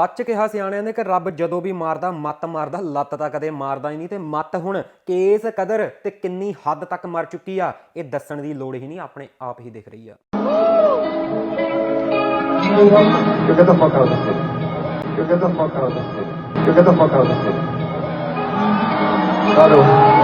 ਸੱਚ ਕਿਹਾ ਸਿਆਣਿਆਂ ਨੇ ਕਿ ਰੱਬ ਜਦੋਂ ਵੀ ਮਾਰਦਾ ਮੱਤ ਮਾਰਦਾ ਲੱਤ ਤਾਂ ਕਦੇ ਮਾਰਦਾ ਹੀ ਨਹੀਂ ਤੇ ਮੱਤ ਹੁਣ ਕੇਸ ਕਦਰ ਤੇ ਕਿੰਨੀ ਹੱਦ ਤੱਕ ਮਰ ਚੁੱਕੀ ਆ ਇਹ ਦੱਸਣ ਦੀ ਲੋੜ ਹੀ ਨਹੀਂ ਆਪਣੇ ਆਪ ਹੀ ਦਿਖ ਰਹੀ ਆ You get the fuck out of the city. You get the fuck out of the city. You get the fuck out of the city. Hello.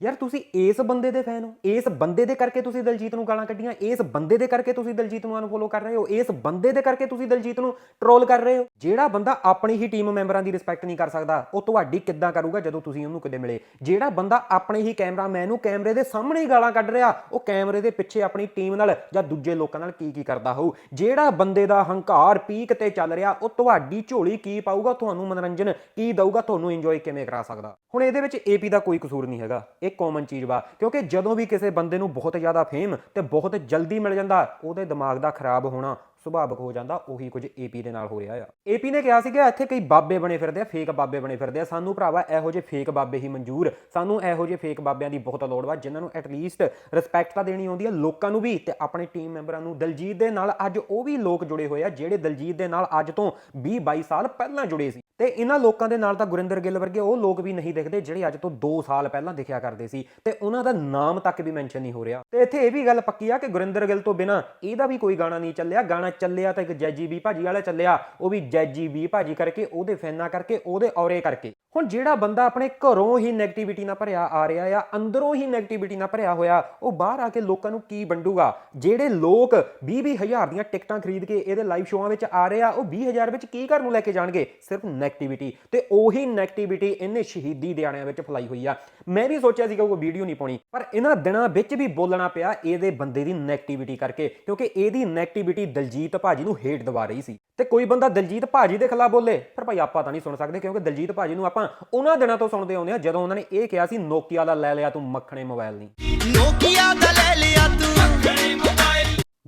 ਯਾਰ ਤੁਸੀਂ ਇਸ ਬੰਦੇ ਦੇ ਫੈਨ ਹੋ, ਇਸ ਬੰਦੇ ਦੇ ਕਰਕੇ ਤੁਸੀਂ ਦਲਜੀਤ ਨੂੰ ਗਾਲਾਂ ਕੱਢੀਆਂ, ਇਸ ਬੰਦੇ ਦੇ ਕਰਕੇ ਤੁਸੀਂ ਦਲਜੀਤ ਨੂੰ ਅਨਫੋਲੋ ਕਰ ਰਹੇ ਹੋ, ਇਸ ਬੰਦੇ ਦੇ ਕਰਕੇ ਤੁਸੀਂ ਦਲਜੀਤ ਨੂੰ ਟਰੋਲ ਕਰ ਰਹੇ ਹੋ। ਜਿਹੜਾ ਬੰਦਾ ਆਪਣੀ ਹੀ ਟੀਮ ਮੈਂਬਰਾਂ ਦੀ ਰਿਸਪੈਕਟ ਨਹੀਂ ਕਰ ਸਕਦਾ, ਉਹ ਤੁਹਾਡੀ ਕਿੱਦਾਂ ਕਰੂਗਾ ਜਦੋਂ ਤੁਸੀਂ ਉਹਨੂੰ ਕਿਤੇ ਮਿਲੇ? ਜਿਹੜਾ ਬੰਦਾ ਆਪਣੇ ਹੀ ਕੈਮਰਾਮੈਨ ਨੂੰ ਕੈਮਰੇ ਦੇ ਸਾਹਮਣੇ ਹੀ ਗਾਲਾਂ ਕੱਢ ਰਿਹਾ, ਉਹ ਕੈਮਰੇ ਦੇ ਪਿੱਛੇ ਆਪਣੀ ਟੀਮ ਨਾਲ ਜਾਂ ਦੂਜੇ ਲੋਕਾਂ ਨਾਲ ਕੀ ਕੀ ਕਰਦਾ ਹੋਊ? ਜਿਹੜਾ ਬੰਦੇ ਦਾ ਹੰਕਾਰ ਪੀਕ ਤੇ ਚੱਲ ਰਿਹਾ, ਉਹ ਤੁਹਾਡੀ ਝੋਲੀ ਕੀ ਪਾਊਗਾ ਤੁਹਾਨੂੰ ਮਨੋਰੰਜਨ ਕੀ ਦਊਗਾ, ਤੁਹਾਨੂੰ ਇੰਜੋਏ ਕਿਵੇਂ ਕਰਾ ਸਕਦਾ? ਹੁਣ ਇਹਦੇ ਵਿੱਚ ਏਪੀ ਦਾ ਕੋਈ ਕਸੂਰ ਨਹੀਂ ਹੈਗਾ। ਇਹ ਕਾਮਨ ਚੀਜ਼ ਵਾ। ਕਿਉਂਕਿ ਜਦੋਂ ਵੀ ਕਿਸੇ ਬੰਦੇ ਨੂੰ ਬਹੁਤ ਜ਼ਿਆਦਾ ਫੇਮ ਤੇ ਬਹੁਤ ਜਲਦੀ ਮਿਲ ਜਾਂਦਾ, ਉਹਦੇ ਦਿਮਾਗ ਦਾ ਖਰਾਬ ਹੋਣਾ ਸੁਭਾਵਿਕ ਹੋ ਜਾਂਦਾ, ਉਹੀ ਕੁਝ ਏਪੀ ਦੇ ਨਾਲ ਹੋ ਰਿਹਾ ਆ। ਏਪੀ ਨੇ ਕਿਹਾ ਸੀ ਕਿ ਇੱਥੇ ਕਈ ਬਾਬੇ ਬਣੇ ਫਿਰਦੇ ਆ ਫੇਕ ਬਾਬੇ ਬਣੇ ਫਿਰਦੇ ਆ। ਸਾਨੂੰ ਭਰਾਵਾ, ਇਹੋ ਜਿਹੇ ਫੇਕ ਬਾਬੇ ਹੀ ਮਨਜ਼ੂਰ। ਸਾਨੂੰ ਇਹੋ ਜਿਹੇ ਫੇਕ ਬਾਬਿਆਂ ਦੀ ਬਹੁਤ ਲੋੜ ਵਾ, ਜਿਨ੍ਹਾਂ ਨੂੰ ਐਟਲੀਸਟ ਰਿਸਪੈਕਟ ਤਾਂ ਦੇਣੀ ਆਉਂਦੀ ਆ ਲੋਕਾਂ ਨੂੰ ਵੀ ਤੇ ਆਪਣੇ ਟੀਮ ਮੈਂਬਰਾਂ ਨੂੰ। ਦਲਜੀਤ ਦੇ ਨਾਲ ਅੱਜ ਉਹ ਵੀ ਲੋਕ ਜੁੜੇ ਹੋਏ ਆ, ਜਿਹੜੇ ਦਲਜੀਤ ਦੇ ਨਾਲ ਅੱਜ ਤੋਂ 20 22 ਸਾਲ ਪਹਿਲਾਂ ਜੁੜੇ ਸੀ। ਤੇ ਇਹਨਾਂ ਲੋਕਾਂ ਦੇ ਨਾਲ ਤਾਂ ਗੁਰਿੰਦਰ ਗਿੱਲ ਵਰਗੇ ਉਹ ਲੋਕ ਵੀ ਨਹੀਂ ਦਿਖਦੇ, ਜਿਹੜੇ ਅੱਜ ਤੋਂ 2 ਸਾਲ ਪਹਿਲਾਂ ਦਿਖਿਆ ਕਰਦੇ ਸੀ। ਤੇ ਉਹਨਾਂ ਦਾ ਨਾਮ ਤੱਕ ਵੀ ਮੈਂਸ਼ਨ ਨਹੀਂ ਹੋ ਰਿਹਾ। ਤੇ ਇੱਥੇ ਇਹ ਵੀ ਗੱਲ ਪੱਕੀ ਆ ਕਿ ਗੁਰਿੰਦਰ ਗਿੱਲ ਤੋਂ ਬਿਨਾ ਇਹਦਾ ਵੀ ਕੋਈ ਗਾਣਾ ਨਹੀਂ ਚੱਲਿਆ। ਗਾਣਾ ਚੱਲਿਆ ਤਾਂ ਇੱਕ ਜੈਜੀ ਬੀ ਭਾਜੀ ਵਾਲਾ ਚੱਲਿਆ, ਉਹ ਵੀ ਜੈਜੀ ਬੀ ਭਾਜੀ ਕਰਕੇ, ਉਹਦੇ ਫੈਨਾਂ ਕਰਕੇ, ਉਹਦੇ ਔਰੇ ਕਰਕੇ। ਹੁਣ ਜਿਹੜਾ ਬੰਦਾ ਆਪਣੇ ਘਰੋਂ ਹੀ ਨੈਗੇਟਿਵਿਟੀ ਨਾਲ ਭਰਿਆ ਆ ਰਿਹਾ ਆ, ਅੰਦਰੋਂ ਹੀ ਨੈਗੇਟਿਵਿਟੀ ਨਾਲ ਭਰਿਆ ਹੋਇਆ, ਉਹ ਬਾਹਰ ਆ ਕੇ ਲੋਕਾਂ ਨੂੰ ਕੀ ਵੰਡੂਗਾ? ਜਿਹੜੇ ਲੋਕ 20-20 ਹਜ਼ਾਰ ਦੀਆਂ ਟਿਕਟਾਂ ਖਰੀਦ ਕੇ ਇਹਦੇ ਲਾਈਵ ਸ਼ੋਆਂ ਵਿੱਚ ਆ ਰਹੇ ਆ, ਉਹ 20 ਹਜ਼ਾਰ ਵਿੱਚ ਕੀ ਘਰ ਨੂੰ ਲੈ ਕੇ ਜਾਣਗੇ? ਸਿਰਫ ਨੈਗੇਟਿਵਿਟੀ ਤੇ ਉਹੀ ਨੈਗੇਟਿਵਿਟੀ ਇਹਨੇ ਸ਼ਹੀਦੀ ਦਿਹਾੜਿਆਂ ਵਿੱਚ ਫਲਾਈ ਹੋਈ ਆ। ਮੈਂ ਵੀ ਸੋਚਿਆ ਸੀਗਾ ਕੋਈ ਵੀਡੀਓ ਨਹੀਂ ਪਾਉਣੀ, ਪਰ ਇਹਨਾਂ ਦਿਨਾਂ ਵਿੱਚ ਵੀ ਬੋਲਣਾ ਪਿਆ ਇਹਦੇ ਬੰਦੇ ਦੀ ਨੈਗੇਟਿਵਿਟੀ ਕਰਕੇ, ਕਿਉਂਕਿ ਇਹਦੀ ਨੈਗੇਟਿਵਿਟੀ ਦਲਜੀਤ ਭਾਜੀ ਨੂੰ ਹੇਟ ਦਵਾ ਰਹੀ ਸੀ। ਤੇ ਕੋਈ ਬੰਦਾ ਦਲਜੀਤ ਭਾਜੀ ਦੇ ਖਿਲਾਫ ਬੋਲੇ ਫਿਰ ਭਾਈ ਆਪਾਂ ਤਾਂ ਨਹੀਂ ਸੁਣ ਸਕਦੇ ਕਿਉਂਕਿ ਦਲਜੀਤ ਭਾਜੀ ਨੂੰ ਆਪਾਂ ਉਹਨਾਂ ਦਿਨਾਂ ਤੋਂ ਸੁਣਦੇ ਆਉਂਦੇ ਆ ਜਦੋਂ ਉਹਨਾਂ ਨੇ ਇਹ ਕਿਹਾ ਸੀ, ਨੋਕੀਆ ਦਾ ਲੈ ਲਿਆ ਤੂੰ, ਮੱਖਣੇ ਮੋਬਾਈਲ ਨਹੀਂ। ਨੋਕੀਆ ਦਾ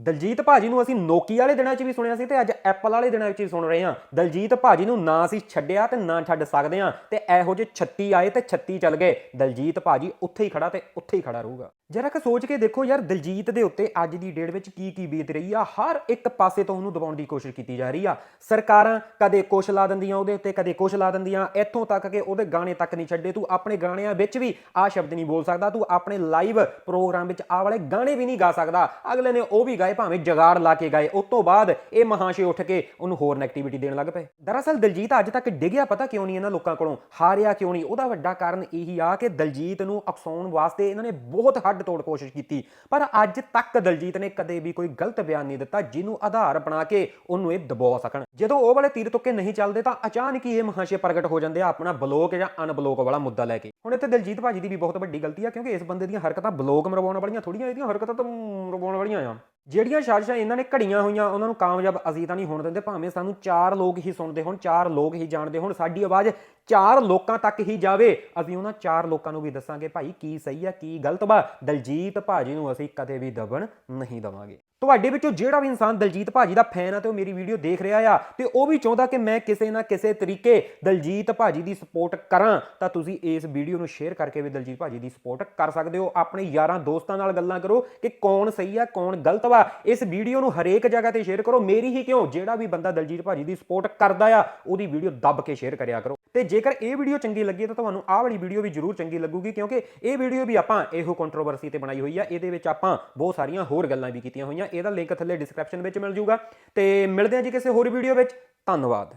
ਦਲਜੀਤ ਭਾਜੀ ਨੂੰ ਅਸੀਂ ਨੋਕੀ ਵਾਲੇ ਦਿਨਾਂ 'ਚ ਵੀ ਸੁਣਿਆ ਸੀ ਤੇ ਅੱਜ ਐਪਲ ਵਾਲੇ ਦਿਨਾਂ 'ਚ ਵੀ ਸੁਣ ਰਹੇ ਹਾਂ। ਦਲਜੀਤ ਭਾਜੀ ਨੂੰ ਨਾ ਅਸੀਂ ਛੱਡਿਆ ਤੇ ਨਾ ਛੱਡ ਸਕਦੇ ਹਾਂ ਤੇ ਇਹੋ ਜਿਹੇ 36 ਆਏ ਤੇ 36 ਚੱਲ ਗਏ। ਦਲਜੀਤ ਭਾਜੀ ਉੱਥੇ ਹੀ ਖੜਾ ਤੇ ਉੱਥੇ ਹੀ ਖੜਾ ਰਹੂਗਾ। ਜਰਾ ਕਿ ਸੋਚ ਕੇ ਦੇਖੋ ਯਾਰ, ਦਲਜੀਤ ਦੇ ਉੱਤੇ ਅੱਜ ਦੀ ਡੇਟ ਵਿੱਚ ਕੀ ਕੀ ਬੀਤ ਰਹੀ ਆ। ਹਰ ਇੱਕ ਪਾਸੇ ਤੋਂ ਉਹਨੂੰ ਦਬਾਉਣ ਦੀ ਕੋਸ਼ਿਸ਼ ਕੀਤੀ ਜਾ ਰਹੀ ਆ। ਸਰਕਾਰਾਂ ਕਦੇ ਕੁਛ ਲਾ ਦਿੰਦੀਆਂ ਉਹਦੇ ਉੱਤੇ, ਕਦੇ ਕੁਛ ਲਾ ਦਿੰਦੀਆਂ। ਇੱਥੋਂ ਤੱਕ ਕਿ ਉਹਦੇ ਗਾਣੇ ਤੱਕ ਨਹੀਂ ਛੱਡੇ। ਤੂੰ ਆਪਣੇ ਗਾਣਿਆਂ ਵਿੱਚ ਵੀ ਆ ਸ਼ਬਦ ਨਹੀਂ ਬੋਲ ਸਕਦਾ। ਤੂੰ ਆਪਣੇ ਲਾਈਵ ਪ੍ਰੋਗਰਾਮ ਵਿੱਚ ਆ ਵਾਲੇ ਗਾਣੇ ਵੀ ਨਹੀਂ ਗਾ ਸਕਦਾ। ਅਗਲੇ ਨੇ ਉਹ ਵੀ ਗਾਏ ਭਾਵੇਂ ਜਗਾੜ ਲਾ ਕੇ ਗਏ, ਉਸ ਤੋਂ ਬਾਅਦ ਇਹ ਮਹਾਸ਼ੇ ਉੱਠ ਕੇ ਉਹਨੂੰ ਹੋਰ ਨੈਗੇਟਿਵਿਟੀ ਦੇਣ ਲੱਗ ਪਏ। ਦਰਅਸਲ ਦਲਜੀਤ ਅੱਜ ਤੱਕ ਡਿੱਗਿਆ ਪਤਾ ਕਿਉਂ ਨਹੀਂ ਇਹਨਾਂ ਲੋਕਾਂ ਕੋਲੋਂ, ਹਾਰਿਆ ਕਿਉਂ ਨਹੀਂ? ਉਹਦਾ ਵੱਡਾ ਕਾਰਨ ਇਹੀ ਆ ਕਿ ਦਲਜੀਤ ਨੂੰ ਅਕਸਾਉਣ ਵਾਸਤੇ ਇਹਨਾਂ ਨੇ ਬਹੁਤ ਹੱਡ ਤੋੜ ਕੋਸ਼ਿਸ਼ ਕੀਤੀ। ਪਰ ਅੱਜ ਤੱਕ ਦਲਜੀਤ ਨੇ ਕਦੇ ਵੀ ਕੋਈ ਗਲਤ ਬਿਆਨ ਨਹੀਂ ਦਿੱਤਾ ਜਿਹਨੂੰ ਆਧਾਰ ਬਣਾ ਕੇ ਉਹਨੂੰ ਇਹ ਦਬਾ ਸਕਣ। ਜਦੋਂ ਉਹ ਵਾਲੇ ਤੀਰ ਤੁੱਕੇ ਨਹੀਂ ਚੱਲਦੇ ਤਾਂ ਅਚਾਨਕ ਹੀ ਇਹ ਮਹਾਸ਼ੇ ਪ੍ਰਗਟ ਹੋ ਜਾਂਦੇ ਆ ਆਪਣਾ ਬਲੋਕ ਜਾਂ ਅਨਬਲੋਕ ਵਾਲਾ ਮੁੱਦਾ ਲੈ ਕੇ। ਹੁਣ ਇੱਥੇ ਦਲਜੀਤ ਭਾਜੀ ਦੀ ਵੀ ਬਹੁਤ ਵੱਡੀ ਗਲਤੀ ਆ ਕਿਉਂਕਿ ਇਸ ਬੰਦੇ ਦੀਆਂ ਹਰਕਤਾਂ ਬਲੋਕ ਮਰਵਾਉਣ ਵਾਲੀਆਂ ਥੋੜੀਆਂ ਇਹਦੀਆਂ ਹਰਕਤਾਂ ਤਾਂ ਮਰਵਾਉਣ ਵਾਲੀਆਂ ਆ। ਜਿਹੜੀਆਂ ਸਾਜ਼ਿਸ਼ਾਂ ਇਹਨਾਂ ਨੇ ਘੜੀਆਂ ਹੋਈਆਂ, ਉਹਨਾਂ ਨੂੰ ਕਾਮਯਾਬ ਅਸੀਂ ਤਾਂ ਨਹੀਂ ਹੋਣ ਦਿੰਦੇ, ਭਾਵੇਂ ਸਾਨੂੰ ਚਾਰ ਲੋਕ ਹੀ ਸੁਣਦੇ ਹੋਣ, ਚਾਰ ਲੋਕ ਹੀ ਜਾਣਦੇ ਹੋਣ, ਸਾਡੀ ਆਵਾਜ਼ ਚਾਰ ਲੋਕਾਂ ਤੱਕ ਹੀ ਜਾਵੇ। ਅਸੀਂ ਉਹਨਾਂ ਚਾਰ ਲੋਕਾਂ ਨੂੰ ਵੀ ਦੱਸਾਂਗੇ ਭਾਈ ਕੀ ਸਹੀ ਆ, ਕੀ ਗਲਤ ਵਾ। ਦਲਜੀਤ ਭਾਜੀ ਨੂੰ ਅਸੀਂ ਕਦੇ ਵੀ ਦਬਣ ਨਹੀਂ ਦਵਾਂਗੇ। ਤੁਹਾਡੇ ਵਿੱਚੋਂ ਜਿਹੜਾ ਵੀ ਇਨਸਾਨ ਦਲਜੀਤ ਭਾਜੀ ਦਾ ਫੈਨ ਆ ਤੇ ਉਹ ਮੇਰੀ ਵੀਡੀਓ ਦੇਖ ਰਿਹਾ ਆ ਤੇ ਉਹ ਵੀ ਚਾਹੁੰਦਾ ਕਿ ਮੈਂ ਕਿਸੇ ਨਾ ਕਿਸੇ ਤਰੀਕੇ ਦਲਜੀਤ ਭਾਜੀ ਦੀ ਸਪੋਰਟ ਕਰਾਂ, ਤਾਂ ਤੁਸੀਂ ਇਸ ਵੀਡੀਓ ਨੂੰ ਸ਼ੇਅਰ ਕਰਕੇ ਵੀ ਦਲਜੀਤ ਭਾਜੀ ਦੀ ਸਪੋਰਟ ਕਰ ਸਕਦੇ ਹੋ। ਆਪਣੇ ਯਾਰਾਂ ਦੋਸਤਾਂ ਨਾਲ ਗੱਲਾਂ ਕਰੋ ਕਿ ਕੌਣ ਸਹੀ ਆ, ਕੌਣ ਗਲਤ ਵਾ। ਇਸ ਵੀਡੀਓ ਨੂੰ ਹਰੇਕ ਜਗ੍ਹਾ ਤੇ ਸ਼ੇਅਰ ਕਰੋ। ਮੇਰੀ ਹੀ ਕਿਉਂ? ਜਿਹੜਾ ਵੀ ਬੰਦਾ ਦਲਜੀਤ ਭਾਜੀ ਦੀ ਸਪੋਰਟ ਕਰਦਾ ਆ, ਉਹਦੀ ਵੀਡੀਓ ਦੱਬ ਕੇ ਸ਼ੇਅਰ ਕਰਿਆ ਕਰੋ। ਤੇ ਜੇਕਰ ਇਹ ਵੀਡੀਓ ਚੰਗੀ ਲੱਗੀ ਤਾਂ ਤੁਹਾਨੂੰ ਆਹ ਵਾਲੀ ਵੀਡੀਓ ਵੀ ਜ਼ਰੂਰ ਚੰਗੀ ਲੱਗੂਗੀ, ਕਿਉਂਕਿ ਇਹ ਵੀਡੀਓ ਵੀ ਆਪਾਂ ਇਹੋ ਕੰਟਰੋਵਰਸੀ ਤੇ ਬਣਾਈ ਹੋਈ ਆ। ਇਹਦੇ ਵਿੱਚ ਆਪਾਂ ਬਹੁਤ ਸਾਰੀਆਂ ਹੋਰ ਗੱਲਾਂ ਵੀ ਕੀਤੀਆਂ ਹੋਈਆਂ। ਇਹਦਾ ਲਿੰਕ ਥੱਲੇ ਡਿਸਕ੍ਰਿਪਸ਼ਨ ਵਿੱਚ ਮਿਲ ਜੂਗਾ। ਤੇ ਮਿਲਦੇ ਹਾਂ ਜੀ ਕਿਸੇ ਹੋਰ ਵੀਡੀਓ ਵਿੱਚ। ਧੰਨਵਾਦ।